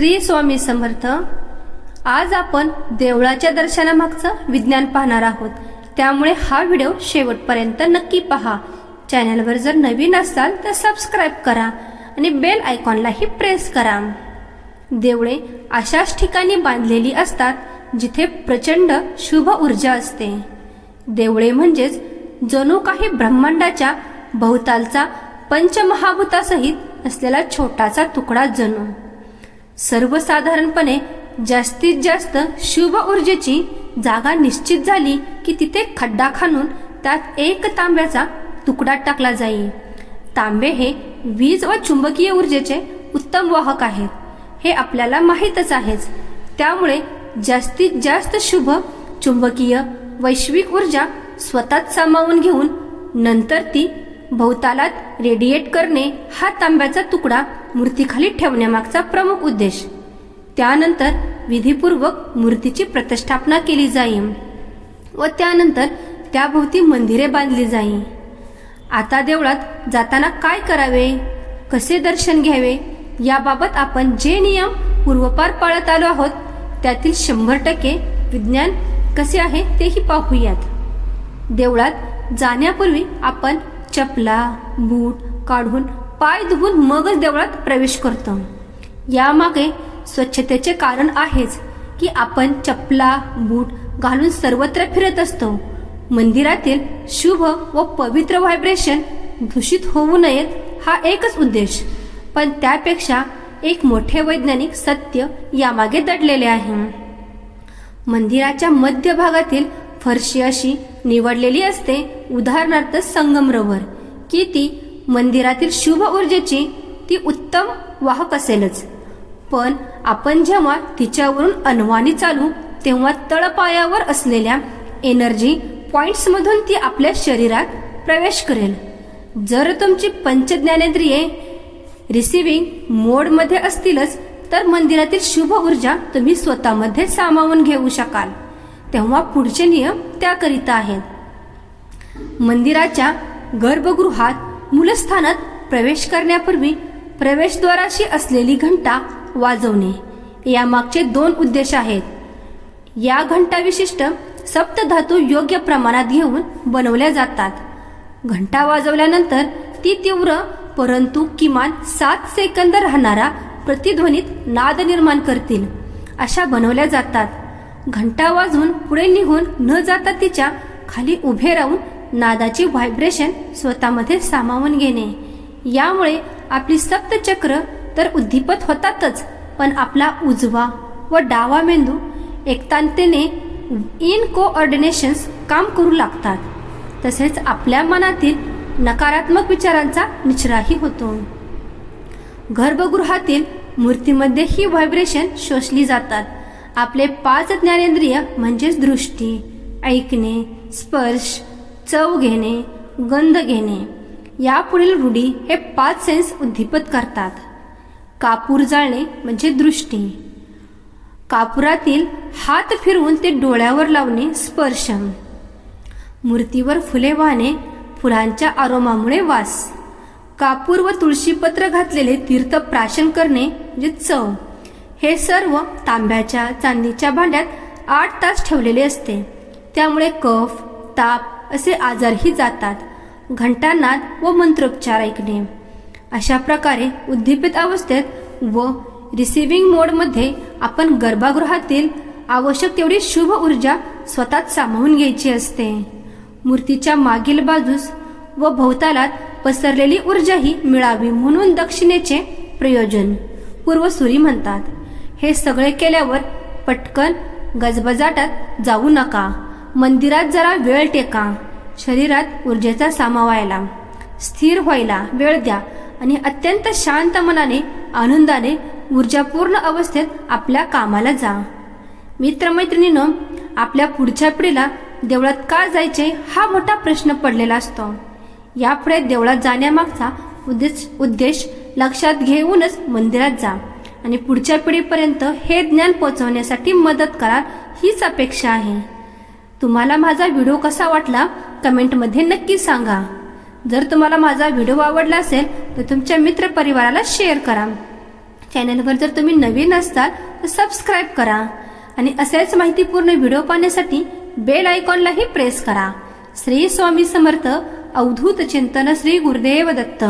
श्री स्वामी समर्थ आज आपण देवळाच्या दर्शनामागचं विज्ञान पाहणार आहोत. त्यामुळे हा व्हिडिओ शेवटपर्यंत नक्की पहा. चॅनलवर जर नवीन असाल तर सबस्क्राईब करा आणि बेल आयकॉनलाही प्रेस करा. देवळे अशाच ठिकाणी बांधलेली असतात जिथे प्रचंड शुभ ऊर्जा असते. देवळे म्हणजेच जणू काही ब्रह्मांडाच्या भोवतालचा पंचमहाभूतासहित असलेला छोटासा तुकडा जणू. सर्वसाधारणपणे जास्तीत जास्त शुभ ऊर्जेची जागा निश्चित झाली की तिथे खड्डा खाणून त्यात एक तांब्याचा तुकडा टाकला जाईल तांबे हे वीज व चुंबकीय ऊर्जेचे उत्तम वाहक आहेत. हे आपल्याला माहीतच आहेच. त्यामुळे जास्तीत जास्त शुभ चुंबकीय वैश्विक ऊर्जा स्वतःच सामावून घेऊन नंतर ती भोवतालात रेडिएट करणे हा तांब्याचा तुकडा मूर्तीखाली ठेवण्यामागचा प्रमुख उद्देश. त्यानंतर विधीपूर्वक मूर्तीची प्रतिष्ठापना केली जाईल व त्यानंतर त्याभोवती मंदिरे बांधली जाईल. आता देवळात जाताना काय करावे? कसे दर्शन घ्यावे? याबाबत आपण जे नियम पूर्वपार पाळत आलो आहोत त्यातील शंभर टक्के विज्ञान कसे आहे तेही पाहूयात. देवळात जाण्यापूर्वी आपण चपला बूट काढून पाय धुवून मगच देवळात प्रवेश करतो. यामागे स्वच्छतेचे कारण आहेच की आपण चपला बूट घालून सर्वत्र फिरत असतो. मंदिरातील शुभ व पवित्र व्हायब्रेशन दूषित होऊ नयेत हा एकच उद्देश. पण त्यापेक्षा एक मोठे वैज्ञानिक सत्य यामागे दडलेले आहे. मंदिराच्या मध्य भागातील फरशी अशी निवडलेली असते उदाहरणार्थ संगमरवर. की ती मंदिरातील शुभ ऊर्जेची ती उत्तम वाहक असेलच. पण आपण जेव्हा तिच्यावरून अनवाणी चालू तेव्हा तळपायावर असलेल्या एनर्जी पॉइंट्समधून ती आपल्या शरीरात प्रवेश करेल. जर तुमची पंचज्ञानेंद्रिये रिसिव्हिंग मोडमध्ये असतीलच तर मंदिरातील शुभ ऊर्जा तुम्ही स्वतःमध्ये सामावून घेऊ शकाल. तेव्हा पुढचे नियम त्याकरिता आहेत. मंदिराच्या गर्भगृहात मूलस्थानात प्रवेश करण्यापूर्वी प्रवेशद्वाराशी असलेली घंटा वाजवणे. यामागचे दोन उद्देश आहेत. या घंटा विशिष्ट सप्तधातू योग्य प्रमाणात घेऊन बनवल्या जातात. घंटा वाजवल्यानंतर ती तीव्र परंतु किमान सात सेकंद राहणारा प्रतिध्वनीत नाद निर्माण करतील. अशा बनवल्या जातात. घंटा वाजवून पुढे निघून न जाता तिच्या खाली उभे राहून नादाची व्हायब्रेशन स्वतःमध्ये सामावून घेणे. यामुळे आपली सप्तचक्र तर उद्दीपत होतातच पण आपला उजवा व डावा मेंदू एकतांतेने इन कोऑर्डिनेशन्स काम करू लागतात. तसेच आपल्या मनातील नकारात्मक विचारांचा निचराही होतो. गर्भगृहातील मूर्तीमध्ये ही व्हायब्रेशन शोषली जातात. आपले पाच ज्ञानेंद्रिय म्हणजेच दृष्टी ऐकणे स्पर्श चव घेणे गंध घेणे यापुढील रूढी हे पाच सेन्स उद्दीपत करतात. कापूर जाळणे म्हणजे दृष्टी. कापुरातील हात फिरवून ते डोळ्यावर लावणे स्पर्श मूर्तीवर फुले वाहणे फुलांच्या आरोमामुळे वास. कापूर व तुळशीपत्र घातलेले तीर्थ प्राशन करणे म्हणजे चव. हे सर्व तांब्याच्या चांदीच्या भांड्यात आठ तास ठेवलेले असते. त्यामुळे कफ ताप असे आजारही जातात. घंटानाद व मंत्रोपचार ऐकणे. अशा प्रकारे उद्दीपित अवस्थेत व रिसिव्हिंग मोडमध्ये आपण गर्भागृहातील आवश्यक तेवढी शुभ ऊर्जा स्वतःच सामावून घ्यायची असते. मूर्तीच्या मागील बाजूस व भोवतालात पसरलेली ऊर्जाही मिळावी म्हणून दक्षिणेचे प्रयोजन पूर्वसुरी म्हणतात. हे सगळे केल्यावर पटकन गजबजाटात जाऊ नका. मंदिरात जरा वेळ टेका. शरीरात ऊर्जेचा सामावायला स्थिर व्हायला वेळ द्या आणि अत्यंत शांत मनाने आनंदाने ऊर्जापूर्ण अवस्थेत आपल्या कामाला जा. मित्रमैत्रिणीनं आपल्या पुढच्या पिढीला देवळात का जायचे हा मोठा प्रश्न पडलेला असतो. यापुढे देवळात जाण्यामागचा उद्देश उद्देश लक्षात घेऊनच मंदिरात जा. आणि पुढच्या पिढीपर्यंत हे ज्ञान पोहोचवण्यासाठी मदत कराल हीच अपेक्षा आहे. तुम्हाला माझा व्हिडिओ कसा वाटला कमेंटमध्ये नक्की सांगा. जर तुम्हाला माझा व्हिडिओ आवडला असेल तर तुमच्या मित्रपरिवाराला शेअर करा. चॅनलवर जर तुम्ही नवीन असताल तर सबस्क्राईब करा. आणि असेच माहितीपूर्ण व्हिडिओ पाहण्यासाठी बेल आयकॉनलाही प्रेस करा. श्री स्वामी समर्थ अवधूत चिंतन श्री गुरुदेव दत्त.